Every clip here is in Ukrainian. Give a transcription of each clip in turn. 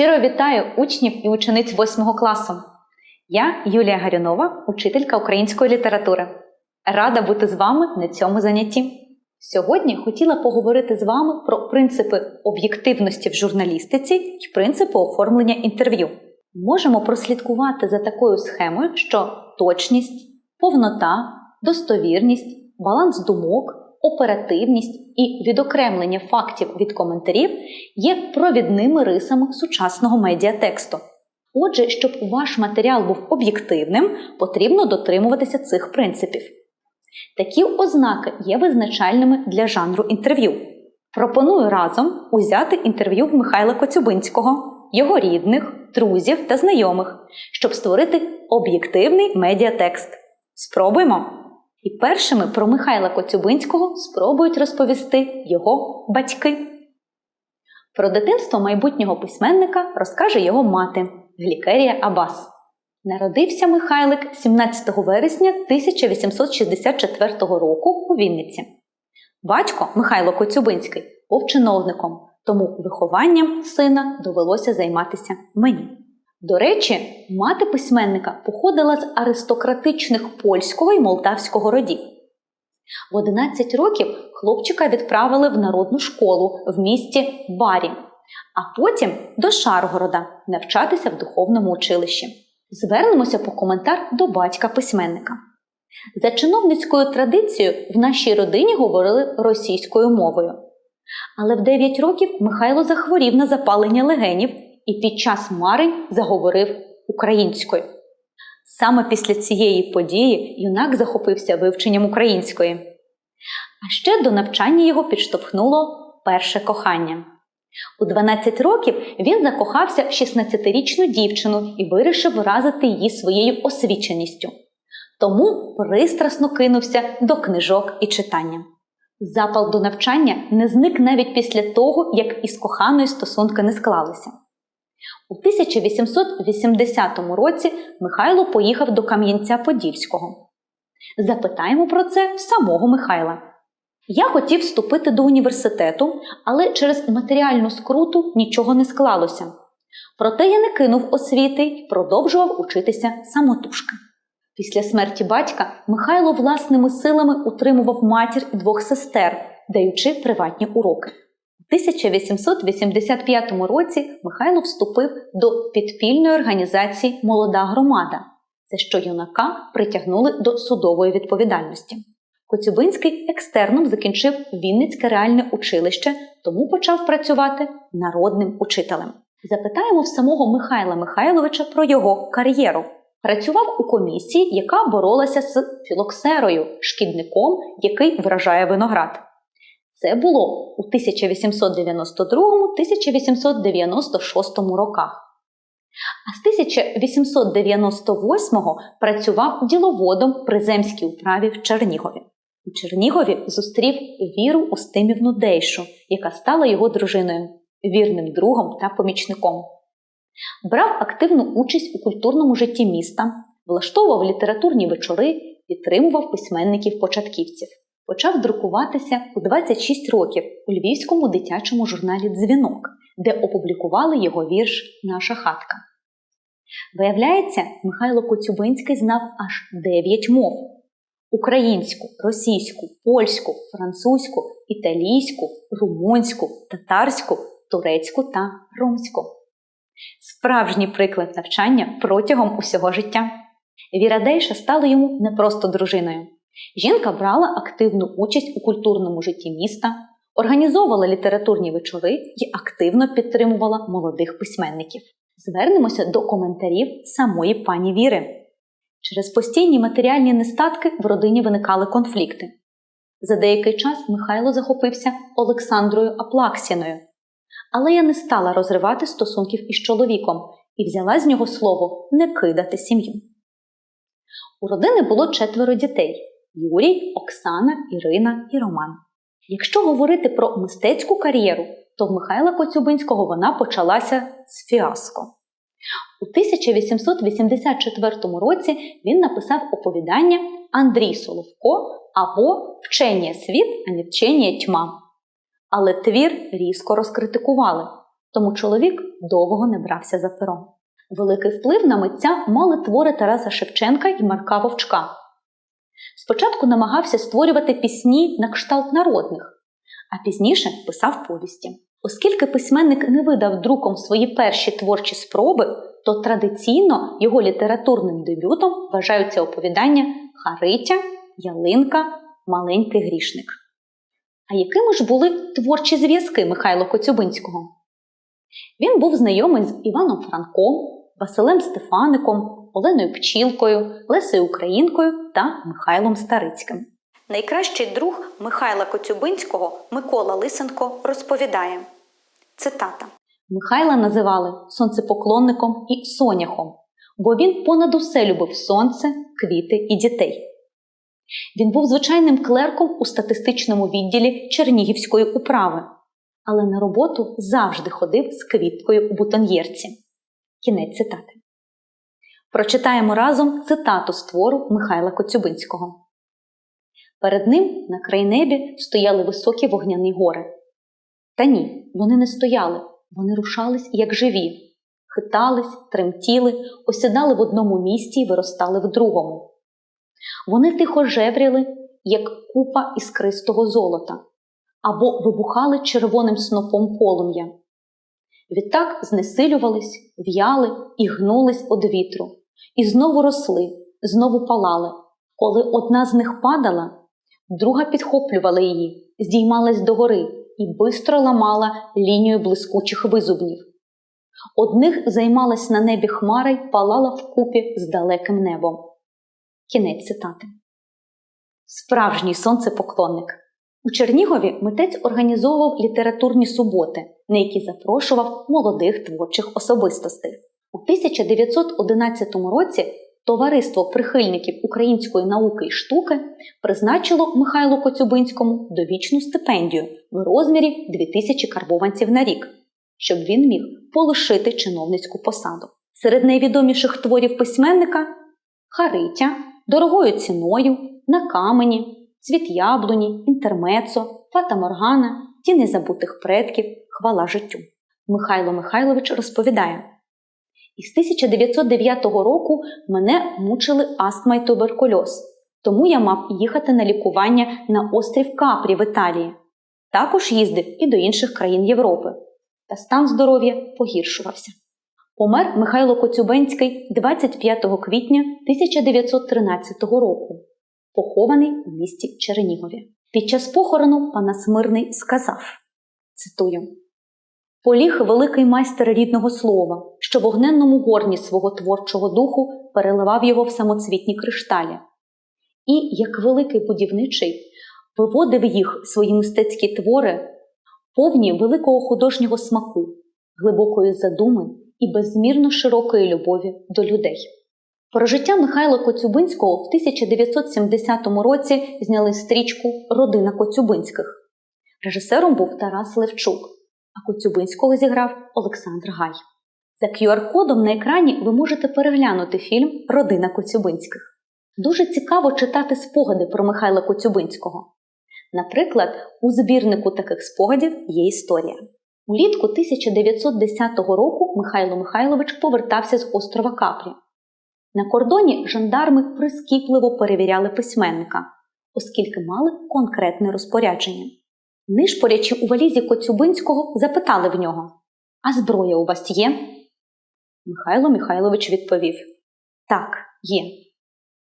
Щиро вітаю учнів і учениць 8 класу. Я Юлія Гарюнова, учителька української літератури. Рада бути з вами на цьому занятті. Сьогодні хотіла поговорити з вами про принципи об'єктивності в журналістиці і принципи оформлення інтерв'ю. Можемо прослідкувати за такою схемою, що точність, повнота, достовірність, баланс думок, оперативність і відокремлення фактів від коментарів є провідними рисами сучасного медіатексту. Отже, щоб ваш матеріал був об'єктивним, потрібно дотримуватися цих принципів. Такі ознаки є визначальними для жанру інтерв'ю. Пропоную разом узяти інтерв'ю Михайла Коцюбинського, його рідних, друзів та знайомих, щоб створити об'єктивний медіатекст. Спробуємо! І першими про Михайла Коцюбинського спробують розповісти його батьки. Про дитинство майбутнього письменника розкаже його мати Глікерія Абас. Народився Михайлик 17 вересня 1864 року у Вінниці. Батько Михайло Коцюбинський був чиновником, тому вихованням сина довелося займатися мені. До речі, мати письменника походила з аристократичних польського і молдавського родів. В 11 років хлопчика відправили в народну школу в місті Барі, а потім до Шаргорода навчатися в духовному училищі. Звернемося по коментар до батька письменника. За чиновницькою традицією в нашій родині говорили російською мовою. Але в 9 років Михайло захворів на запалення легенів і під час марень заговорив українською. Саме після цієї події юнак захопився вивченням української. А ще до навчання його підштовхнуло перше кохання. У 12 років він закохався в 16-річну дівчину і вирішив вразити її своєю освіченістю. Тому пристрасно кинувся до книжок і читання. Запал до навчання не зник навіть після того, як із коханою стосунки не склалися. У 1880 році Михайло поїхав до Кам'янця-Подільського. Запитаємо про це самого Михайла. Я хотів вступити до університету, але через матеріальну скруту нічого не склалося. Проте я не кинув освіти й продовжував учитися самотужки. Після смерті батька Михайло власними силами утримував матір і двох сестер, даючи приватні уроки. У 1885 році Михайло вступив до підпільної організації Молода громада, за що юнака притягнули до судової відповідальності. Коцюбинський екстерном закінчив Вінницьке реальне училище, тому почав працювати народним учителем. Запитаємо в самого Михайла Михайловича про його кар'єру. Працював у комісії, яка боролася з філоксерою, шкідником, який вражає виноград. Це було у 1892-1896 роках. А з 1898 працював діловодом при земській управі в Чернігові. У Чернігові зустрів Віру Устимівну Дейшу, яка стала його дружиною, вірним другом та помічником. Брав активну участь у культурному житті міста, влаштовував літературні вечори, підтримував письменників-початківців. Почав друкуватися у 26 років у львівському дитячому журналі Дзвінок, де опублікували його вірш Наша хатка. Виявляється, Михайло Коцюбинський знав аж 9 мов: українську, російську, польську, французьку, італійську, румунську, татарську, турецьку та ромську. Справжній приклад навчання протягом усього життя. Віра Дейша стала йому не просто дружиною. Жінка брала активну участь у культурному житті міста, організовувала літературні вечори і активно підтримувала молодих письменників. Звернемося до коментарів самої пані Віри. Через постійні матеріальні нестатки в родині виникали конфлікти. За деякий час Михайло захопився Олександрою Аплаксіною. Але я не стала розривати стосунків із чоловіком і взяла з нього слово не кидати сім'ю. У родини було четверо дітей Юрій, Оксана, Ірина і Роман. Якщо говорити про мистецьку кар'єру, то в Михайла Коцюбинського вона почалася з фіаско. У 1884 році він написав оповідання Андрій Соловко або Вчення світ, а не вчення тьма. Але твір різко розкритикували. тому чоловік довго не брався за перо. Великий вплив на митця мали твори Тараса Шевченка і Марка Вовчка. Спочатку намагався створювати пісні на кшталт народних, а пізніше писав повісті. Оскільки письменник не видав друком свої перші творчі спроби, то традиційно його літературним дебютом вважаються оповідання Харитя, Ялинка, Маленький грішник. А якими ж були творчі зв'язки Михайла Коцюбинського? Він був знайомий з Іваном Франком, Василем Стефаником, Оленою Пчілкою, Лесею Українкою та Михайлом Старицьким. Найкращий друг Михайла Коцюбинського Микола Лисенко розповідає цитата Михайла називали сонцепоклонником і соняхом, бо він понад усе любив сонце, квіти і дітей. Він був звичайним клерком у статистичному відділі Чернігівської управи, але на роботу завжди ходив з квіткою у бутоньєрці. Кінець цитати. Прочитаємо разом цитату з твору Михайла Коцюбинського. Перед ним на крайнебі стояли високі вогняні гори. Та ні, вони не стояли, вони рушались як живі, хитались, тремтіли, осідали в одному місці і виростали в другому. Вони тихо жевріли, як купа іскристого золота, або вибухали червоним снопом полум'я. Відтак знесилювались, в'яли і гнулись од вітру, і знову росли, знову палали. Коли одна з них падала, друга підхоплювала її, здіймалась догори і бистро ламала лінію блискучих визубнів. Одних займалась на небі хмара й палала вкупі з далеким небом. Кінець цитати. Справжній сонцепоклонник. У Чернігові митець організовував літературні суботи, на які запрошував молодих творчих особистостей. У 1911 році Товариство прихильників української науки і штуки призначило Михайлу Коцюбинському довічну стипендію в розмірі 2000 карбованців на рік, щоб він міг полишити чиновницьку посаду. Серед найвідоміших творів письменника Харитя, дорогою ціною, на камені, цвіт яблуні, інтермецо, фата Моргана, тіни забутих предків, хвала життю. Михайло Михайлович розповідає. Із 1909 року мене мучили астма й туберкульоз, тому я мав їхати на лікування на острів Капрі в Італії. Також їздив і до інших країн Європи. Та стан здоров'я погіршувався. Помер Михайло Коцюбенський 25 квітня 1913 року, похований у місті Чернігові. Під час похорону пана Смирний сказав цитую. Поліг великий майстер рідного слова, що вогненному горні свого творчого духу переливав його в самоцвітні кришталі, і, як великий будівничий, виводив їх свої мистецькі твори, повні великого художнього смаку, глибокої задуми і безмірно широкої любові до людей. Про життя Михайла Коцюбинського в 1970 році зняли стрічку Родина Коцюбинських. Режисером був Тарас Левчук а Коцюбинського зіграв Олександр Гай. За QR-кодом на екрані ви можете переглянути фільм Родина Коцюбинських. Дуже цікаво читати спогади про Михайла Коцюбинського. Наприклад, у збірнику таких спогадів є історія. Улітку 1910 року Михайло Михайлович повертався з острова Капрі. На кордоні жандарми прискіпливо перевіряли письменника, оскільки мали конкретне розпорядження. Нишпорячи у валізі Коцюбинського, запитали в нього А зброя у вас є? Михайло Михайлович відповів Так, є.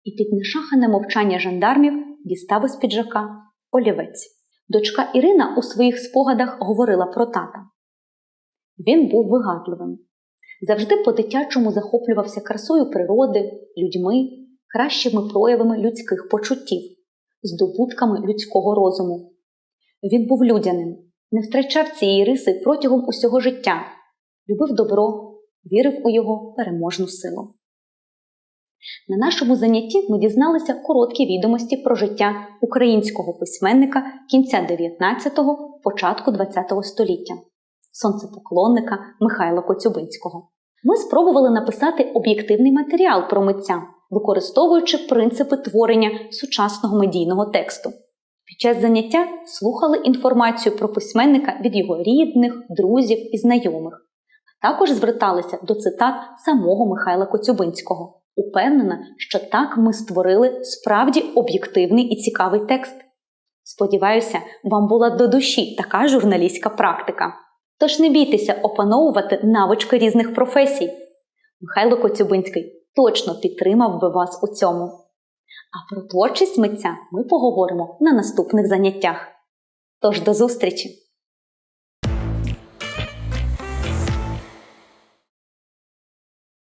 І під нешахане мовчання жандармів дістав із піджака олівець. Дочка Ірина у своїх спогадах говорила про тата. Він був вигадливим. Завжди по-дитячому захоплювався красою природи, людьми, кращими проявами людських почуттів, здобутками людського розуму. Він був людяним, не втрачав цієї риси протягом усього життя, любив добро, вірив у його переможну силу. На нашому занятті ми дізналися короткі відомості про життя українського письменника кінця 19-го, початку 20-го століття, сонцепоклонника Михайла Коцюбинського. Ми спробували написати об'єктивний матеріал про митця, використовуючи принципи творення сучасного медійного тексту. Під час заняття слухали інформацію про письменника від його рідних, друзів і знайомих, також зверталися до цитат самого Михайла Коцюбинського. Упевнена, що так ми створили справді об'єктивний і цікавий текст. Сподіваюся, вам була до душі така журналістська практика. Тож не бійтеся опановувати навички різних професій. Михайло Коцюбинський точно підтримав би вас у цьому. А про творчість митця ми поговоримо на наступних заняттях. Тож до зустрічі!